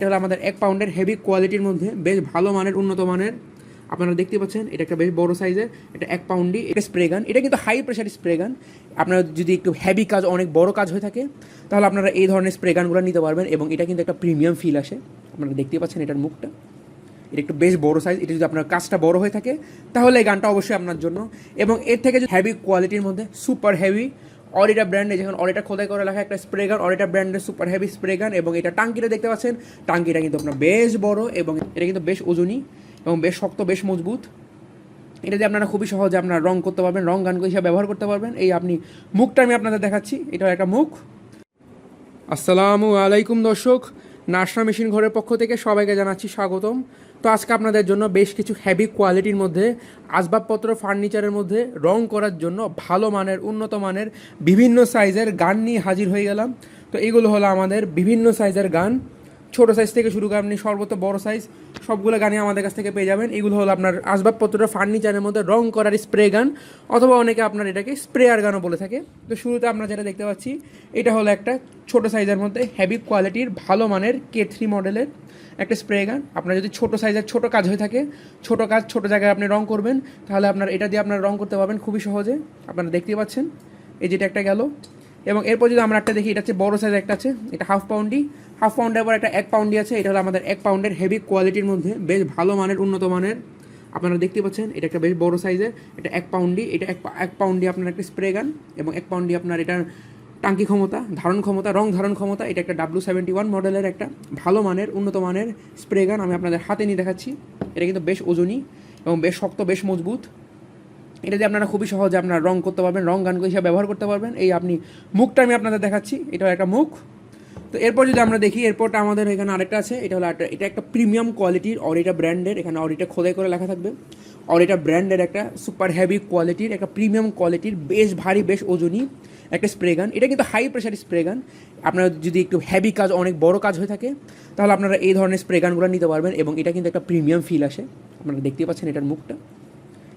এটা হলো আমাদের এক পাউন্ডের হেভি কোয়ালিটির মধ্যে বেশ ভালো মানের, উন্নত মানের, আপনারা দেখতে পাচ্ছেন, এটা একটা বেশ বড় সাইজের এটা এক পাউন্ডই এটা স্প্রে গান এটা কিন্তু হাই প্রেশার স্প্রে গান আপনারা যদি একটু হেভি কাজ, অনেক বড় কাজ হয়ে থাকে, তাহলে আপনারা এই ধরনের স্প্রে গানগুলো নিতে পারবেন এবং এটা কিন্তু একটা প্রিমিয়াম ফিল আসে। আপনারা দেখতে পাচ্ছেন এটার মুখটা। এটা একটু বেশ বড় সাইজ এটা যদি আপনার কাজটা বড় হয়ে থাকে, তাহলে এই গানটা অবশ্যই আপনার জন্য। এবং এর থেকে যদি হেভি কোয়ালিটির মধ্যে সুপার হেভি অরিটা ব্র্যান্ডে যেখানে অরিটা খোদাই করে লেখা একটা স্প্রে গান অরিটা ব্র্যান্ডের সুপার হেভি স্প্রে গান এবং এটা টাঙ্কিটা দেখতে পাচ্ছেন। টাঙ্কিটা কিন্তু আপনার বেশ বড় এবং এটা কিন্তু বেশ ওজনই এবং বেশ শক্ত, বেশ মজবুত। এটা দিয়ে আপনারা খুবই সহজে আপনারা রং করতে পারবেন, রং গান হিসাবে ব্যবহার করতে পারবেন। এই আপনি মুখটা আমি আপনাদের দেখাচ্ছি। এটা একটা মুখ। আসসালামু আলাইকুম দর্শক। নাসরা মেশিন ঘরের পক্ষ থেকে সবাইকে জানাচ্ছি স্বাগতম। তো আজকে আপনাদের জন্য বেশ কিছু হেভি কোয়ালিটির মধ্যে, আসবাবপত্র ফার্নিচারের মধ্যে রং করার জন্য ভালো মানের, উন্নত মানের বিভিন্ন সাইজের গান নিয়ে হাজির হয়ে গেলাম। তো এগুলো হলো আমাদের বিভিন্ন সাইজের গান। ছোট সাইজ থেকে শুরু করে আপনি সর্বোচ্চ বড় সাইজ সবগুলো গানই আমাদের কাছ থেকে পেয়ে যাবেন। এগুলো হলো আপনার আসবাবপত্র ফার্নিচারের মধ্যে রং করার স্প্রে গান অথবা অনেকে আপনার এটাকে স্প্রেয়ার গানও বলে থাকে। তো শুরুতে আমরা যেটা দেখতে পাচ্ছি, এটা হলো একটা ছোট সাইজের মধ্যে হেভি কোয়ালিটির ভালো মানের কে থ্রি মডেলের একটা স্প্রে গান আপনার যদি ছোট সাইজের ছোট কাজ হয়ে থাকে, ছোট কাজ ছোট জায়গায় আপনি রং করবেন, তাহলে আপনার এটা দিয়ে আপনার রং করতে পারবেন খুবই সহজে। আপনারা দেখতে পাচ্ছেন, এই যেটা একটা গেল। এবং এরপর যদি আমরা একটা দেখি, এটা হচ্ছে বড় সাইজ একটা আছে, এটা হাফ পাউন্ডি হাফ পাউন্ডের পর একটা এক পাউন্ডি আছে, এটা হলো আমাদের এক পাউন্ডের হেভি কোয়ালিটির মধ্যে, বেশ ভালো মানের, উন্নত মানের। আপনারা দেখতে পাচ্ছেন, এটা একটা বেশ বড় সাইজের এটা এক পাউন্ডি এটা এক এক পাউন্ডি আপনার একটা স্প্রে গান এবং এক পাউন্ডি আপনার এটার টাঙ্কি ক্ষমতা, ধারণ ক্ষমতা, রং ধারণ ক্ষমতা, এটা একটা ডাব্লু সেভেন্টি ওয়ান মডেলের একটা ভালো মানের, উন্নত মানের স্প্রে গান আমি আপনাদের হাতে নিয়ে দেখাচ্ছি। এটা কিন্তু বেশ ওজনই এবং বেশ শক্ত, বেশ মজবুত। এটা দিয়ে আপনারা খুবই সহজে আপনারা রং করতে পারবেন, রং গান হিসাবে ব্যবহার করতে পারবেন। এই আপনি মুখটা আমি আপনাদের দেখাচ্ছি এটা একটা মুখ। তো এরপর যদি আমরা দেখি, এরপরটা আমাদের এখানে আরেকটা আছে, এটা হলো এটা একটা প্রিমিয়াম কোয়ালিটির অরিটা ব্র্যান্ডের এখানে অরিটা খোদাই করে লেখা থাকবে। অরিটা ব্র্যান্ডের একটা সুপার হেভি কোয়ালিটির একটা প্রিমিয়াম কোয়ালিটির বেশ ভারী, বেশ ওজনই একটা স্প্রে গান এটা কিন্তু হাই প্রেশার স্প্রে গান আপনারা যদি একটু হেভি কাজ, অনেক বড় কাজ হয়ে থাকে, তাহলে আপনারা এই ধরনের স্প্রে গানগুলো নিতে পারবেন এবং এটা কিন্তু একটা প্রিমিয়াম ফিল আসে। আপনারা দেখতেই পাচ্ছেন এটার মুখটা।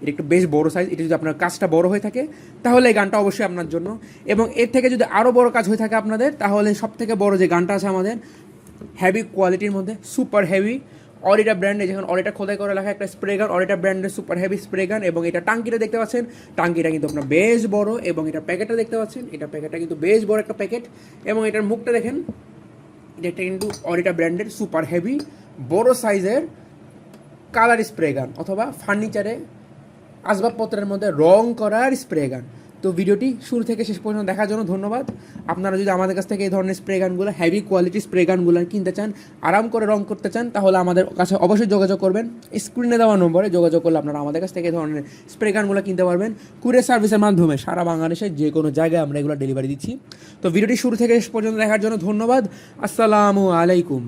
এটা একটু বেশ বড় সাইজ এটা যদি আপনার কাজটা বড় হয়ে থাকে, তাহলে এই গানটা অবশ্যই আপনার জন্য। এবং এর থেকে যদি আরও বড় কাজ হয়ে থাকে আপনাদের, তাহলে সব থেকে বড় যে গানটা আছে আমাদের হেভি কোয়ালিটির মধ্যে সুপার হেভি অরিটা ব্র্যান্ডে যেখানে অরিটা খোদাই করে লেখা একটা স্প্রে গান অরিটা ব্র্যান্ডের সুপার হেভি স্প্রে গান এবং এটা টাঙ্কিটা দেখতে পাচ্ছেন। টাঙ্কিটা কিন্তু আপনার বেশ বড়, এবং এটা প্যাকেটটা দেখতে পাচ্ছেন। এটা প্যাকেটটা কিন্তু বেশ বড় একটা প্যাকেট, এবং এটার মুখটা দেখেন, এটা কিন্তু অরিটা ব্র্যান্ডের সুপার হেভি বড় সাইজের কালার স্প্রে গান অথবা ফার্নিচারে আসবাবপত্রের মধ্যে রং করার স্প্রে গান তো ভিডিওটি শুরু থেকে শেষ পর্যন্ত দেখার জন্য ধন্যবাদ। আপনারা যদি আমাদের কাছ থেকে এই ধরনের স্প্রে গানগুলো হেভি কোয়ালিটি স্প্রে গানগুলো কিনতে চান, আরাম করে রং করতে চান, তাহলে আমাদের কাছে অবশ্যই যোগাযোগ করবেন। স্ক্রিনে দেওয়া নম্বরে যোগাযোগ করলে আপনারা আমাদের কাছ থেকে এই ধরনের স্প্রে গানগুলো কিনতে পারবেন। কুরিয়ার সার্ভিসের মাধ্যমে সারা বাংলাদেশের যে কোনো জায়গায় আমরা এগুলো ডেলিভারি দিচ্ছি। তো ভিডিওটি শুরু থেকে শেষ পর্যন্ত দেখার জন্য ধন্যবাদ। আসসালামু আলাইকুম।